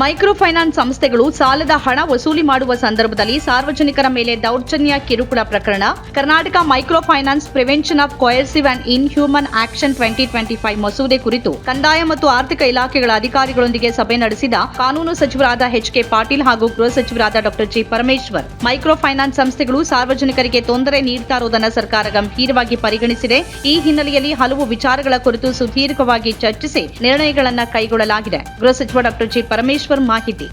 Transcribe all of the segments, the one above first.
Micro finance ಸಂಸ್ಥೆಗಳು ಸಾಲದ ಹಣ ವಸೂಲಿ ಮಾಡುವ ಸಂದರ್ಭದಲ್ಲಿ ಸಾರ್ವಜನಿಕರ ಮೇಲೆ ದೌರ್ಜನ್ಯ ಕಿರುಕುಳ ಪ್ರಕರಣ. Karnataka micro finance prevention of coercive and inhuman action twenty twenty five ಮಸೂದೆ ಕುರಿತು ಕಂದಾಯ ಮತ್ತು ಆರ್ಥಿಕ ಇಲಾಖೆಗಳ ಅಧಿಕಾರಿಗಳೊಂದಿಗೆ ಸಭೆ ನಡೆಸಿದ ಕಾನೂನು ಸಚಿವರಾದ ಎಚ್ ಕೆ ಪಾಟೀಲ್ ಹಾಗೂ ಗೃಹ ಸಚಿವರಾದ doctor G Parameshwar. Micro finance ಸಂಸ್ಥೆಗಳು ಸಾರ್ವಜನಿಕರಿಗೆ ತೊಂದರೆ ನೀಡ್ತಾ ಇರುವುದನ್ನು ಸರ್ಕಾರ ಗಂಭೀರವಾಗಿ ಪರಿಗಣಿಸಿದೆ. ಈ ಹಿನ್ನೆಲೆಯಲ್ಲಿ ಹಲವು ವಿಚಾರಗಳ ಕುರಿತು ಸುದೀರ್ಘವಾಗಿ ಚರ್ಚಿಸಿ ನಿರ್ಣಯಗಳನ್ನು ಕೈಗೊಳ್ಳಲಾಗಿದೆ. ಗೃಹ ಸಚಿವ ಡಾಕ್ಟರ್ ಜಿ ಪರಮೇಶ್ವರ್ ಮಾಹಿತಿ.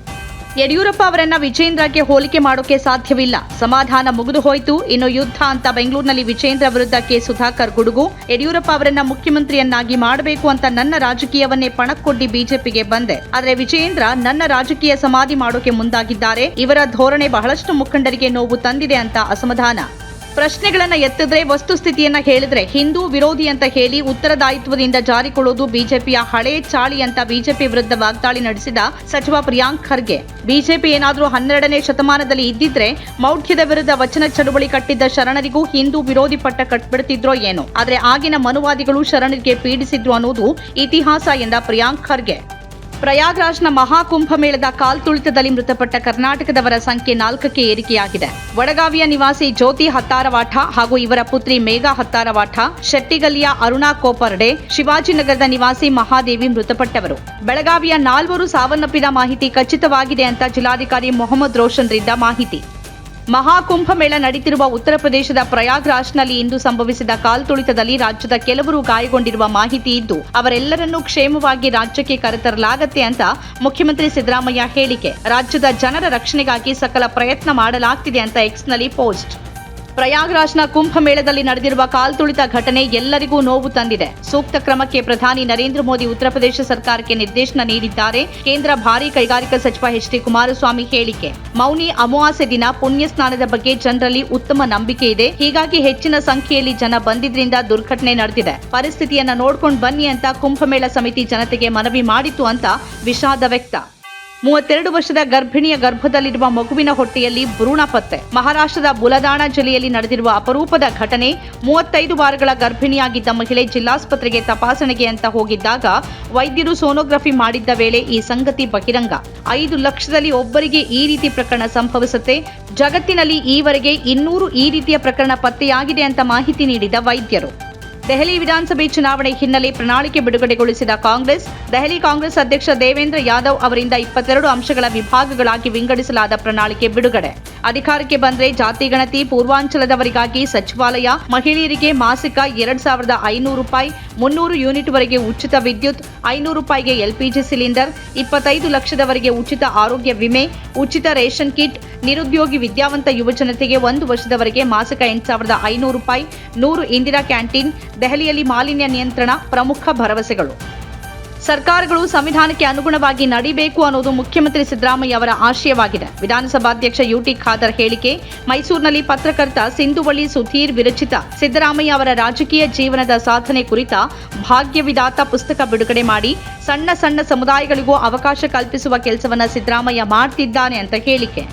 ಯಡಿಯೂರಪ್ಪ ಅವರನ್ನ ವಿಜೇಂದ್ರಗೆ ಹೋಲಿಕೆ ಮಾಡೋಕೆ ಸಾಧ್ಯವಿಲ್ಲ. ಸಮಾಧಾನ ಮುಗಿದು ಹೋಯಿತು. ಇನ್ನು ಯುದ್ಧ ಅಂತ ಬೆಂಗಳೂರಿನಲ್ಲಿ ವಿಜೇಂದ್ರ ವಿರುದ್ಧ ಕೆ. ಸುಧಾಕರ್ ಗುಡುಗು. ಯಡಿಯೂರಪ್ಪ ಅವರನ್ನ ಮುಖ್ಯಮಂತ್ರಿಯನ್ನಾಗಿ ಮಾಡಬೇಕು ಅಂತ ನನ್ನ ರಾಜಕೀಯವನ್ನೇ ಪಣಕ್ಕೊಡ್ಡಿ ಬಿಜೆಪಿಗೆ ಬಂದೆ. ಆದರೆ ವಿಜೇಂದ್ರ ನನ್ನ ರಾಜಕೀಯ ಸಮಾಧಿ ಮಾಡೋಕೆ ಮುಂದಾಗಿದ್ದಾರೆ. ಇವರ ಧೋರಣೆ ಬಹಳಷ್ಟು ಮುಖಂಡರಿಗೆ ನೋವು ತಂದಿದೆ ಅಂತ ಅಸಮಾಧಾನ. ಪ್ರಶ್ನೆಗಳನ್ನ ಎತ್ತಿದ್ರೆ, ವಸ್ತುಸ್ಥಿತಿಯನ್ನ ಹೇಳಿದ್ರೆ, ಹಿಂದೂ ವಿರೋಧಿ ಅಂತ ಹೇಳಿ ಉತ್ತರದಾಯಿತ್ವದಿಂದ ಜಾರಿಕೊಳ್ಳುವುದು ಬಿಜೆಪಿಯ ಹಳೆ ಚಾಳಿ ಅಂತ ಬಿಜೆಪಿ ವಿರುದ್ಧ ವಾಗ್ದಾಳಿ ನಡೆಸಿದ ಸಚಿವ ಪ್ರಿಯಾಂಕ್ ಖರ್ಗೆ. ಬಿಜೆಪಿ ಏನಾದರೂ ಹನ್ನೆರಡನೇ ಶತಮಾನದಲ್ಲಿ ಇದ್ದಿದ್ರೆ, ಮೌಢ್ಯದ ವಿರುದ್ಧ ವಚನ ಚಳುವಳಿ ಕಟ್ಟಿದ್ದ ಶರಣರಿಗೂ ಹಿಂದೂ ವಿರೋಧಿ ಪಟ್ಟ ಕಟ್ಬಿಡ್ತಿದ್ರೋ ಏನೋ. ಆದ್ರೆ ಆಗಿನ ಮನುವಾದಿಗಳು ಶರಣರಿಗೆ ಪೀಡಿಸಿದ್ರು ಅನ್ನೋದು ಇತಿಹಾಸ ಎಂದ ಪ್ರಿಯಾಂಕ್ ಖರ್ಗೆ. ಪ್ರಯಾಗ್ರಾಜ್ನ ಮಹಾಕುಂಭ ಮೇಳದ ಕಾಲ್ತುಳಿತದಲ್ಲಿ ಮೃತಪಟ್ಟ ಕರ್ನಾಟಕದವರ ಸಂಖ್ಯೆ ನಾಲ್ಕಕ್ಕೆ ಏರಿಕೆಯಾಗಿದೆ. ವಡಗಾವಿಯ ನಿವಾಸಿ ಜ್ಯೋತಿ ಹತ್ತಾರವಾಠ ಹಾಗೂ ಇವರ ಪುತ್ರಿ ಮೇಘಾ ಹತ್ತಾರವಾಠ, ಶೆಟ್ಟಿಗಲ್ಲಿಯ ಅರುಣಾ ಕೋಪರ್ಡೆ, ಶಿವಾಜಿನಗರದ ನಿವಾಸಿ ಮಹಾದೇವಿ ಮೃತಪಟ್ಟವರು. ಬೆಳಗಾವಿಯ ನಾಲ್ವರು ಸಾವನ್ನಪ್ಪಿದ ಮಾಹಿತಿ ಖಚಿತವಾಗಿದೆ ಅಂತ ಜಿಲ್ಲಾಧಿಕಾರಿ ಮೊಹಮ್ಮದ್ ರೋಷನ್ರಿಂದ ಮಾಹಿತಿ. ಮಹಾಕುಂಭ ಮೇಳ ನಡೆಯುತ್ತಿರುವ ಉತ್ತರ ಪ್ರದೇಶದ ಪ್ರಯಾಗ್ರಾಜ್ನಲ್ಲಿ ಇಂದು ಸಂಭವಿಸಿದ ಕಾಲ್ತುಳಿತದಲ್ಲಿ ರಾಜ್ಯದ ಕೆಲವರು ಗಾಯಗೊಂಡಿರುವ ಮಾಹಿತಿ ಇದ್ದು, ಅವರೆಲ್ಲರನ್ನೂ ಕ್ಷೇಮವಾಗಿ ರಾಜ್ಯಕ್ಕೆ ಕರೆತರಲಾಗತ್ತೆ ಅಂತ ಮುಖ್ಯಮಂತ್ರಿ ಸಿದ್ದರಾಮಯ್ಯ ಹೇಳಿಕೆ. ರಾಜ್ಯದ ಜನರ ರಕ್ಷಣೆಗಾಗಿ ಸಕಲ ಪ್ರಯತ್ನ ಮಾಡಲಾಗ್ತಿದೆ ಅಂತ ಎಕ್ಸ್ನಲ್ಲಿ ಪೋಸ್ಟ್. ಪ್ರಯಾಗ್ರಾಜ್ನ ಕುಂಭಮೇಳದಲ್ಲಿ ನಡೆದಿರುವ ಕಾಲ್ತುಳಿತ ಘಟನೆ ಎಲ್ಲರಿಗೂ ನೋವು ತಂದಿದೆ. ಸೂಕ್ತ ಕ್ರಮಕ್ಕೆ ಪ್ರಧಾನಿ ನರೇಂದ್ರ ಮೋದಿ ಉತ್ತರ ಪ್ರದೇಶ ಸರ್ಕಾರಕ್ಕೆ ನಿರ್ದೇಶನ ನೀಡಿದ್ದಾರೆ. ಕೇಂದ್ರ ಭಾರೀ ಕೈಗಾರಿಕಾ ಸಚಿವ ಎಚ್ ಡಿ ಕುಮಾರಸ್ವಾಮಿ ಹೇಳಿಕೆ. ಮೌನಿ ಅಮಾವಾಸ್ಯೆ ದಿನ ಪುಣ್ಯ ಸ್ನಾನದ ಬಗ್ಗೆ ಜನರಲ್ಲಿ ಉತ್ತಮ ನಂಬಿಕೆ ಇದೆ. ಹೀಗಾಗಿ ಹೆಚ್ಚಿನ ಸಂಖ್ಯೆಯಲ್ಲಿ ಜನ ಬಂದಿದ್ರಿಂದ ದುರ್ಘಟನೆ ನಡೆದಿದೆ. ಪರಿಸ್ಥಿತಿಯನ್ನ ನೋಡ್ಕೊಂಡು ಬನ್ನಿ ಅಂತ ಕುಂಭಮೇಳ ಸಮಿತಿ ಜನತೆಗೆ ಮನವಿ ಮಾಡಿತು ಅಂತ ವಿಷಾದ ವ್ಯಕ್ತ. ಮೂವತ್ತೆರಡು ವರ್ಷದ ಗರ್ಭಿಣಿಯ ಗರ್ಭದಲ್ಲಿರುವ ಮಗುವಿನ ಹೊಟ್ಟೆಯಲ್ಲಿ ಭ್ರೂಣ ಪತ್ತೆ. ಮಹಾರಾಷ್ಟ್ರದ ಬುಲದಾಣ ಜಿಲ್ಲೆಯಲ್ಲಿ ನಡೆದಿರುವ ಅಪರೂಪದ ಘಟನೆ ಮೂವತ್ತೈದು ವಾರಗಳ ಗರ್ಭಿಣಿಯಾಗಿದ್ದ ಮಹಿಳೆ ಜಿಲ್ಲಾಸ್ಪತ್ರೆಗೆ ತಪಾಸಣೆಗೆ ಅಂತ ಹೋಗಿದ್ದಾಗ ವೈದ್ಯರು ಸೋನೋಗ್ರಫಿ ಮಾಡಿದ್ದ ವೇಳೆ ಈ ಸಂಗತಿ ಬಹಿರಂಗ. ಐದು ಲಕ್ಷದಲ್ಲಿ ಒಬ್ಬರಿಗೆ ಈ ರೀತಿ ಪ್ರಕರಣ ಸಂಭವಿಸುತ್ತೆ. ಜಗತ್ತಿನಲ್ಲಿ ಈವರೆಗೆ ಇನ್ನೂರು ಈ ರೀತಿಯ ಪ್ರಕರಣ ಪತ್ತೆಯಾಗಿದೆ ಅಂತ ಮಾಹಿತಿ ನೀಡಿದ ವೈದ್ಯರು. ದೆಹಲಿ ವಿಧಾನಸಭೆ ಚುನಾವಣೆ ಹಿನ್ನೆಲೆ ಪ್ರಣಾಳಿಕೆ ಬಿಡುಗಡೆಗೊಳಿಸಿದ ಕಾಂಗ್ರೆಸ್, ದೆಹಲಿ ಕಾಂಗ್ರೆಸ್ ಅಧ್ಯಕ್ಷ ದೇವೇಂದ್ರ ಯಾದವ್ ಅವರಿಂದ ಇಪ್ಪತ್ತೆರಡು ಅಂಶಗಳ ವಿಭಾಗಗಳಾಗಿ ವಿಂಗಡಿಸಲಾದ ಪ್ರಣಾಳಿಕೆ ಬಿಡುಗಡೆ. ಅಧಿಕಾರಕ್ಕೆ ಬಂದರೆ ಜಾತಿ ಗಣತಿ, ಪೂರ್ವಾಂಚಲದವರಿಗಾಗಿ ಸಚಿವಾಲಯ, ಮಹಿಳೆಯರಿಗೆ ಮಾಸಿಕ ಎರಡ್ ಸಾವಿರದ ಐನೂರು ರೂಪಾಯಿ, ಮುನ್ನೂರು ಯೂನಿಟ್ವರೆಗೆ ಉಚಿತ ವಿದ್ಯುತ್, ಐನೂರು ರೂಪಾಯಿಗೆ ಎಲ್ಪಿಜಿ ಸಿಲಿಂಡರ್, ಇಪ್ಪತ್ತೈದು ಲಕ್ಷದವರೆಗೆ ಉಚಿತ ಆರೋಗ್ಯ ವಿಮೆ, ಉಚಿತ ರೇಷನ್ ಕಿಟ್, ನಿರುದ್ಯೋಗಿ ವಿದ್ಯಾವಂತ ಯುವಜನತೆಗೆ ಒಂದು ವರ್ಷದವರೆಗೆ ಮಾಸಿಕ ಎಂಟು ಸಾವಿರದ ಐನೂರು ರೂಪಾಯಿ, ನೂರು ಇಂದಿರಾ ಕ್ಯಾಂಟೀನ್, ದೆಹಲಿಯಲ್ಲಿ ಮಾಲಿನ್ಯ ನಿಯಂತ್ರಣ ಪ್ರಮುಖ ಭರವಸೆಗಳು. ಸರ್ಕಾರಗಳು ಸಂವಿಧಾನಕ್ಕೆ ಅನುಗುಣವಾಗಿ ನಡಿಬೇಕು ಅನ್ನೋದು ಮುಖ್ಯಮಂತ್ರಿ ಸಿದ್ದರಾಮಯ್ಯ ಅವರ ಆಶಯವಾಗಿದೆ. ವಿಧಾನಸಭಾಧ್ಯಕ್ಷ ಯುಟಿ ಖಾದರ್ ಹೇಳಿಕೆ, ಮೈಸೂರಿನಲ್ಲಿ ಪತ್ರಕರ್ತ ಸಿಂಧುವಳ್ಳಿ ಸುಧೀರ್ ವಿರಚಿತ. ಸಿದ್ದರಾಮಯ್ಯ ಅವರ ರಾಜಕೀಯ ಜೀವನದ ಸಾಧನೆ ಕುರಿತ ಭಾಗ್ಯವಿದಾತ ಪುಸ್ತಕ ಬಿಡುಗಡೆ ಮಾಡಿ, ಸಣ್ಣ ಸಣ್ಣ ಸಮುದಾಯಗಳಿಗೂ ಅವಕಾಶ ಕಲ್ಪಿಸುವ ಕೆಲಸವನ್ನ ಸಿದ್ದರಾಮಯ್ಯ ಮಾಡ್ತಿದ್ದಾನೆ ಅಂತ ಹೇಳಿಕೆ.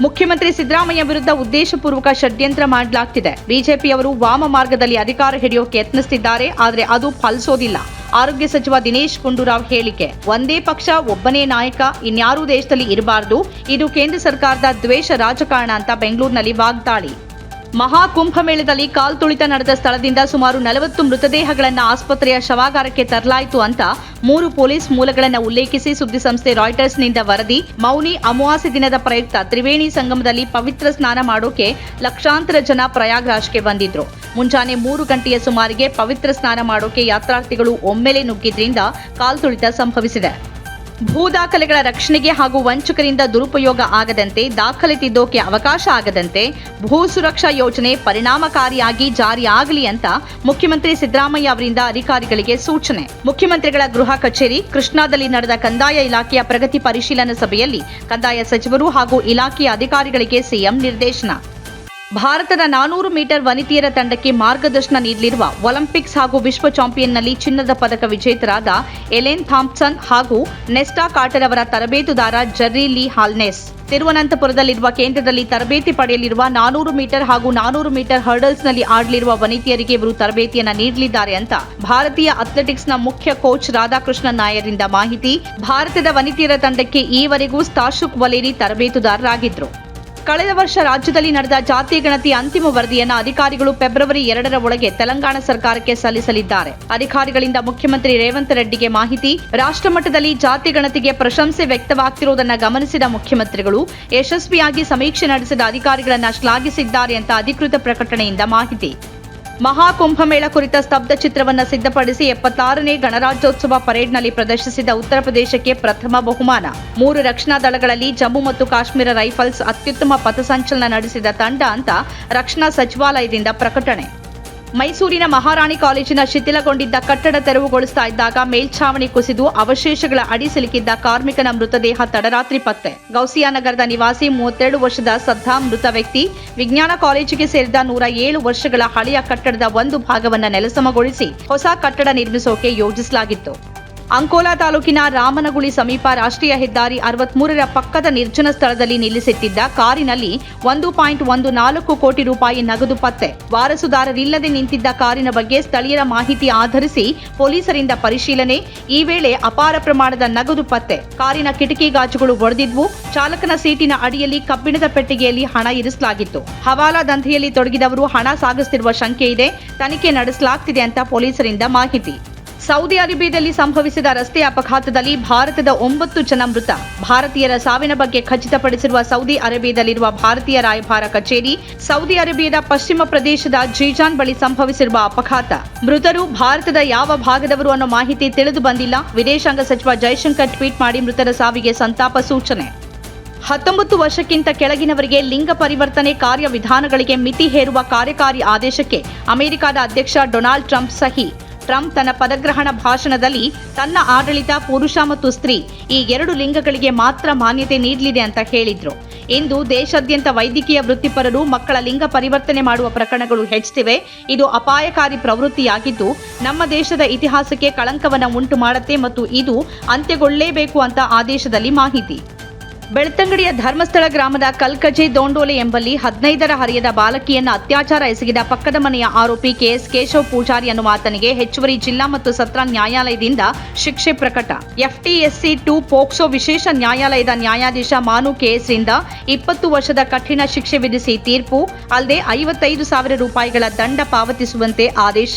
ಮುಖ್ಯಮಂತ್ರಿ ಸಿದ್ದರಾಮಯ್ಯ ವಿರುದ್ಧ ಉದ್ದೇಶಪೂರ್ವಕ ಷಡ್ಯಂತ್ರ ಮಾಡಲಾಗ್ತಿದೆ. ಬಿಜೆಪಿಯವರು ವಾಮ ಮಾರ್ಗದಲ್ಲಿ ಅಧಿಕಾರ ಹಿಡಿಯೋಕೆ ಯತ್ನಿಸುತ್ತಿದ್ದಾರೆ ಆದರೆ ಅದು ಫಲಿಸೋದಿಲ್ಲ. ಆರೋಗ್ಯ ಸಚಿವ ದಿನೇಶ್ ಗುಂಡೂರಾವ್ ಹೇಳಿಕೆ. ಒಂದೇ ಪಕ್ಷ, ಒಬ್ಬನೇ ನಾಯಕ, ಇನ್ಯಾರೂ ದೇಶದಲ್ಲಿ ಇರಬಾರದು. ಇದು ಕೇಂದ್ರ ಸರ್ಕಾರದ ದ್ವೇಷ ರಾಜಕಾರಣ ಅಂತ ಬೆಂಗಳೂರಿನಲ್ಲಿ ವಾಗ್ದಾಳಿ. ಮಹಾಕುಂಭಮೇಳದಲ್ಲಿ ಕಾಲ್ತುಳಿತ ನಡೆದ ಸ್ಥಳದಿಂದ ಸುಮಾರು ನಲವತ್ತು ಮೃತದೇಹಗಳನ್ನು ಆಸ್ಪತ್ರೆಯ ಶವಾಗಾರಕ್ಕೆ ತರಲಾಯಿತು ಅಂತ ಮೂರು ಪೊಲೀಸ್ ಮೂಲಗಳನ್ನು ಉಲ್ಲೇಖಿಸಿ ಸುದ್ದಿಸಂಸ್ಥೆ ರಾಯ್ಟರ್ಸ್ನಿಂದ ವರದಿ. ಮೌನಿ ಅಮಾವಾಸ್ಯೆ ದಿನದ ಪ್ರಯುಕ್ತ ತ್ರಿವೇಣಿ ಸಂಗಮದಲ್ಲಿ ಪವಿತ್ರ ಸ್ನಾನ ಮಾಡೋಕೆ ಲಕ್ಷಾಂತರ ಜನ ಪ್ರಯಾಗ್ರಾಜ್ಗೆ ಬಂದಿದ್ರು. ಮುಂಜಾನೆ ಮೂರು ಗಂಟೆಯ ಸುಮಾರಿಗೆ ಪವಿತ್ರ ಸ್ನಾನ ಮಾಡೋಕೆ ಯಾತ್ರಾರ್ಥಿಗಳು ಒಮ್ಮೆಲೆ ನುಗ್ಗಿದ್ರಿಂದ ಕಾಲ್ತುಳಿತ ಸಂಭವಿಸಿದೆ. ಭೂ ದಾಖಲೆಗಳ ರಕ್ಷಣೆಗೆ ಹಾಗೂ ವಂಚಕರಿಂದ ದುರುಪಯೋಗ ಆಗದಂತೆ ದಾಖಲೆ ತಿದ್ದೋಕೆ ಅವಕಾಶ ಆಗದಂತೆ ಭೂ ಸುರಕ್ಷಾ ಯೋಜನೆ ಪರಿಣಾಮಕಾರಿಯಾಗಿ ಜಾರಿಯಾಗಲಿ ಅಂತ ಮುಖ್ಯಮಂತ್ರಿ ಸಿದ್ದರಾಮಯ್ಯ ಅವರಿಂದ ಅಧಿಕಾರಿಗಳಿಗೆ ಸೂಚನೆ. ಮುಖ್ಯಮಂತ್ರಿಗಳ ಗೃಹ ಕಚೇರಿ, ಕೃಷ್ಣಾದಲ್ಲಿ ನಡೆದ ಕಂದಾಯ ಇಲಾಖೆಯ ಪ್ರಗತಿ ಪರಿಶೀಲನಾ ಸಭೆಯಲ್ಲಿ ಕಂದಾಯ ಸಚಿವರು ಹಾಗೂ ಇಲಾಖೆಯ ಅಧಿಕಾರಿಗಳಿಗೆ ಸಿಎಂ ನಿರ್ದೇಶನ. ಭಾರತದ ನಾನೂರು ಮೀಟರ್ ವನಿತೆಯರ ತಂಡಕ್ಕೆ ಮಾರ್ಗದರ್ಶನ ನೀಡಲಿರುವ ಒಲಿಂಪಿಕ್ಸ್ ಹಾಗೂ ವಿಶ್ವ ಚಾಂಪಿಯನ್ನಲ್ಲಿ ಚಿನ್ನದ ಪದಕ ವಿಜೇತರಾದ ಎಲೆನ್ ಥಾಂಪ್ಸನ್ ಹಾಗೂ ನೆಸ್ಟಾ ಕಾರ್ಟರ್ ಅವರ ತರಬೇತುದಾರ ಜರ್ರಿ ಲೀ ಹಾಲ್ನೆಸ್. ತಿರುವನಂತಪುರದಲ್ಲಿರುವ ಕೇಂದ್ರದಲ್ಲಿ ತರಬೇತಿ ಪಡೆಯಲಿರುವ ನಾನೂರು ಮೀಟರ್ ಹಾಗೂ ನಾನೂರು ಮೀಟರ್ ಹರ್ಡಲ್ಸ್ನಲ್ಲಿ ಆಡಲಿರುವ ವನಿತೆಯರಿಗೆ ಇವರು ತರಬೇತಿಯನ್ನು ನೀಡಲಿದ್ದಾರೆ ಅಂತ ಭಾರತೀಯ ಅಥ್ಲೆಟಿಕ್ಸ್ನ ಮುಖ್ಯ ಕೋಚ್ ರಾಧಾಕೃಷ್ಣ ನಾಯರಿಂದ ಮಾಹಿತಿ. ಭಾರತದ ವನಿತೆಯರ ತಂಡಕ್ಕೆ ಈವರೆಗೂ ಸ್ತಾಶುಕ್ ವಲೇರಿ ತರಬೇತುದಾರರಾಗಿದ್ರು. ಕಳೆದ ವರ್ಷ ರಾಜ್ಯದಲ್ಲಿ ನಡೆದ ಜಾತಿ ಗಣತಿ ಅಂತಿಮ ವರದಿಯನ್ನು ಅಧಿಕಾರಿಗಳು ಫೆಬ್ರವರಿ ಎರಡರ ಒಳಗೆ ತೆಲಂಗಾಣ ಸರ್ಕಾರಕ್ಕೆ ಸಲ್ಲಿಸಲಿದ್ದಾರೆ. ಅಧಿಕಾರಿಗಳಿಂದ ಮುಖ್ಯಮಂತ್ರಿ ರೇವಂತ್ ರೆಡ್ಡಿಗೆ ಮಾಹಿತಿ, ರಾಷ್ಟ್ರಮಟ್ಟದಲ್ಲಿ ಜಾತಿ ಗಣತಿಗೆ ಪ್ರಶಂಸೆ ವ್ಯಕ್ತವಾಗ್ತಿರುವುದನ್ನು ಗಮನಿಸಿದ ಮುಖ್ಯಮಂತ್ರಿಗಳು, ಯಶಸ್ವಿಯಾಗಿ ಸಮೀಕ್ಷೆ ನಡೆಸಿದ ಅಧಿಕಾರಿಗಳನ್ನು ಶ್ಲಾಘಿಸಿದ್ದಾರೆ ಅಂತ ಅಧಿಕೃತ ಪ್ರಕಟಣೆಯಿಂದ ಮಾಹಿತಿ. ಮಹಾಕುಂಭಮೇಳ ಕುರಿತ ಸ್ತಬ್ಧ ಚಿತ್ರವನ್ನು ಸಿದ್ಧಪಡಿಸಿ ಎಪ್ಪತ್ತಾರನೇ ಗಣರಾಜ್ಯೋತ್ಸವ ಪರೇಡ್ನಲ್ಲಿ ಪ್ರದರ್ಶಿಸಿದ ಉತ್ತರ ಪ್ರದೇಶಕ್ಕೆ ಪ್ರಥಮ ಬಹುಮಾನ. ಮೂರು ರಕ್ಷಣಾ ದಳಗಳಲ್ಲಿ ಜಮ್ಮು ಮತ್ತು ಕಾಶ್ಮೀರ ರೈಫಲ್ಸ್ ಅತ್ಯುತ್ತಮ ಪಥಸಂಚಲನ ನಡೆಸಿದ ತಂಡ ಅಂತ ರಕ್ಷಣಾ ಸಚಿವಾಲಯದಿಂದ ಪ್ರಕಟಣೆ. ಮೈಸೂರಿನ ಮಹಾರಾಣಿ ಕಾಲೇಜಿನ ಶಿಥಿಲಗೊಂಡಿದ್ದ ಕಟ್ಟಡ ತೆರವುಗೊಳಿಸ್ತಾ ಇದ್ದಾಗ ಮೇಲ್ಛಾವಣಿ ಕುಸಿದು ಅವಶೇಷಗಳ ಅಡಿ ಸಿಲುಕಿದ್ದ ಕಾರ್ಮಿಕನ ಮೃತದೇಹ ತಡರಾತ್ರಿ ಪತ್ತೆ. ಗೌಸಿಯಾನಗರದ ನಿವಾಸಿ ಮೂವತ್ತೆರಡು ವರ್ಷದ ಸದ್ದಾ ಮೃತ ವ್ಯಕ್ತಿ, ವಿಜ್ಞಾನ ಕಾಲೇಜಿಗೆ ಸೇರಿದ ನೂರ ಏಳು ವರ್ಷಗಳ ಹಳೆಯ ಕಟ್ಟಡದ ಒಂದು ಭಾಗವನ್ನು ನೆಲಸಮಗೊಳಿಸಿ ಹೊಸ ಕಟ್ಟಡ ನಿರ್ಮಿಸೋಕೆ ಯೋಜಿಸಲಾಗಿತ್ತು. ಅಂಕೋಲಾ ತಾಲೂಕಿನ ರಾಮನಗುಳಿ ಸಮೀಪ ರಾಷ್ಟ್ರೀಯ ಹೆದ್ದಾರಿ ಅರವತ್ಮೂರರ ಪಕ್ಕದ ನಿರ್ಜನ ಸ್ಥಳದಲ್ಲಿ ನಿಲ್ಲಿಸಿಟ್ಟಿದ್ದ ಕಾರಿನಲ್ಲಿ ಒಂದು ಪಾಯಿಂಟ್ ಒಂದು ನಾಲ್ಕು ಕೋಟಿ ರೂಪಾಯಿ ನಗದು ಪತ್ತೆ. ವಾರಸುದಾರರಿಲ್ಲದೆ ನಿಂತಿದ್ದ ಕಾರಿನ ಬಗ್ಗೆ ಸ್ಥಳೀಯರ ಮಾಹಿತಿ ಆಧರಿಸಿ ಪೊಲೀಸರಿಂದ ಪರಿಶೀಲನೆ, ಈ ವೇಳೆ ಅಪಾರ ಪ್ರಮಾಣದ ನಗದು ಪತ್ತೆ. ಕಾರಿನ ಕಿಟಕಿ ಗಾಜುಗಳು ಒಡೆದಿದ್ವು. ಚಾಲಕನ ಸೀಟಿನ ಅಡಿಯಲ್ಲಿ ಕಬ್ಬಿಣದ ಪೆಟ್ಟಿಗೆಯಲ್ಲಿ ಹಣ ಇರಿಸಲಾಗಿತ್ತು. ಹವಾಲಾ ದಂಧೆಯಲ್ಲಿ ತೊಡಗಿದವರು ಹಣ ಸಾಗಿಸುತ್ತಿರುವ ಶಂಕೆ ಇದೆ. ತನಿಖೆ ನಡೆಸಲಾಗ್ತಿದೆ ಅಂತ ಪೊಲೀಸರಿಂದ ಮಾಹಿತಿ. ಸೌದಿ ಅರೇಬಿಯಾದಲ್ಲಿ ಸಂಭವಿಸಿದ ರಸ್ತೆ ಅಪಘಾತದಲ್ಲಿ ಭಾರತದ ಒಂಬತ್ತು ಜನ ಮೃತ. ಭಾರತೀಯರ ಸಾವಿನ ಬಗ್ಗೆ ಖಚಿತಪಡಿಸಿರುವ ಸೌದಿ ಅರೇಬಿಯಾದಲ್ಲಿರುವ ಭಾರತೀಯ ರಾಯಭಾರ ಕಚೇರಿ, ಸೌದಿ ಅರೇಬಿಯಾದ ಪಶ್ಚಿಮ ಪ್ರದೇಶದ ಜೀಜಾನ್ ಬಳಿ ಸಂಭವಿಸಿರುವ ಅಪಘಾತ. ಮೃತರು ಭಾರತದ ಯಾವ ಭಾಗದವರು ಅನ್ನೋ ಮಾಹಿತಿ ತಿಳಿದು ಬಂದಿಲ್ಲ. ವಿದೇಶಾಂಗ ಸಚಿವ ಜೈಶಂಕರ್ ಟ್ವೀಟ್ ಮಾಡಿ ಮೃತರ ಸಾವಿಗೆ ಸಂತಾಪ ಸೂಚನೆ. ಹತ್ತೊಂಬತ್ತು ವರ್ಷಕ್ಕಿಂತ ಕೆಳಗಿನವರಿಗೆ ಲಿಂಗ ಪರಿವರ್ತನೆ ಕಾರ್ಯವಿಧಾನಗಳಿಗೆ ಮಿತಿ ಹೇರುವ ಕಾರ್ಯಕಾರಿ ಆದೇಶಕ್ಕೆ ಅಮೆರಿಕದ ಅಧ್ಯಕ್ಷ ಡೊನಾಲ್ಡ್ ಟ್ರಂಪ್ ಸಹಿ. ಟ್ರಂಪ್ ತನ್ನ ಪದಗ್ರಹಣ ಭಾಷಣದಲ್ಲಿ ತನ್ನ ಆಡಳಿತ, ಪುರುಷ ಮತ್ತು ಸ್ತ್ರೀ ಈ ಎರಡು ಲಿಂಗಗಳಿಗೆ ಮಾತ್ರ ಮಾನ್ಯತೆ ನೀಡಲಿದೆ ಅಂತ ಹೇಳಿದ್ರು. ಇಂದು ದೇಶಾದ್ಯಂತ ವೈದ್ಯಕೀಯ ವೃತ್ತಿಪರರು ಮಕ್ಕಳ ಲಿಂಗ ಪರಿವರ್ತನೆ ಮಾಡುವ ಪ್ರಕರಣಗಳು ಹೆಚ್ಚುತ್ತಿವೆ ಇದು ಅಪಾಯಕಾರಿ ಪ್ರವೃತ್ತಿಯಾಗಿದ್ದು, ನಮ್ಮ ದೇಶದ ಇತಿಹಾಸಕ್ಕೆ ಕಳಂಕವನ್ನು ಉಂಟು ಮಾಡುತ್ತೆ ಮತ್ತು ಇದು ಅಂತ್ಯಗೊಳ್ಳಲೇಬೇಕು ಅಂತ ಆದೇಶದಲ್ಲಿ ಮಾಹಿತಿ. ಬೆಳ್ತಂಗಡಿಯ ಧರ್ಮಸ್ಥಳ ಗ್ರಾಮದ ಕಲ್ಕಜೆ ದೋಂಡೋಲೆ ಎಂಬಲ್ಲಿ ಹದಿನೈದರ ಹರಿಯದ ಬಾಲಕಿಯನ್ನು ಅತ್ಯಾಚಾರ ಎಸಗಿದ ಪಕ್ಕದ ಮನೆಯ ಆರೋಪಿ ಕೆಎಸ್ ಕೇಶವ್ ಪೂಜಾರಿ ಅನ್ನುವ ಆತನಿಗೆ ಹೆಚ್ಚುವರಿ ಜಿಲ್ಲಾ ಮತ್ತು ಸತ್ರ ನ್ಯಾಯಾಲಯದಿಂದ ಶಿಕ್ಷೆ ಪ್ರಕಟ. ಎಫ್ಟಿಎಸ್ಸಿ ಟು ಪೋಕ್ಸೋ ವಿಶೇಷ ನ್ಯಾಯಾಲಯದ ನ್ಯಾಯಾಧೀಶ ಮಾನು ಕೆಎಸ್ ರಿಂದ ಇಪ್ಪತ್ತು ವರ್ಷದ ಕಠಿಣ ಶಿಕ್ಷೆ ವಿಧಿಸಿ ತೀರ್ಪು, ಅಲ್ಲದೆ ಐವತ್ತೈದು ಸಾವಿರ ರೂಪಾಯಿಗಳ ದಂಡ ಪಾವತಿಸುವಂತೆ ಆದೇಶ.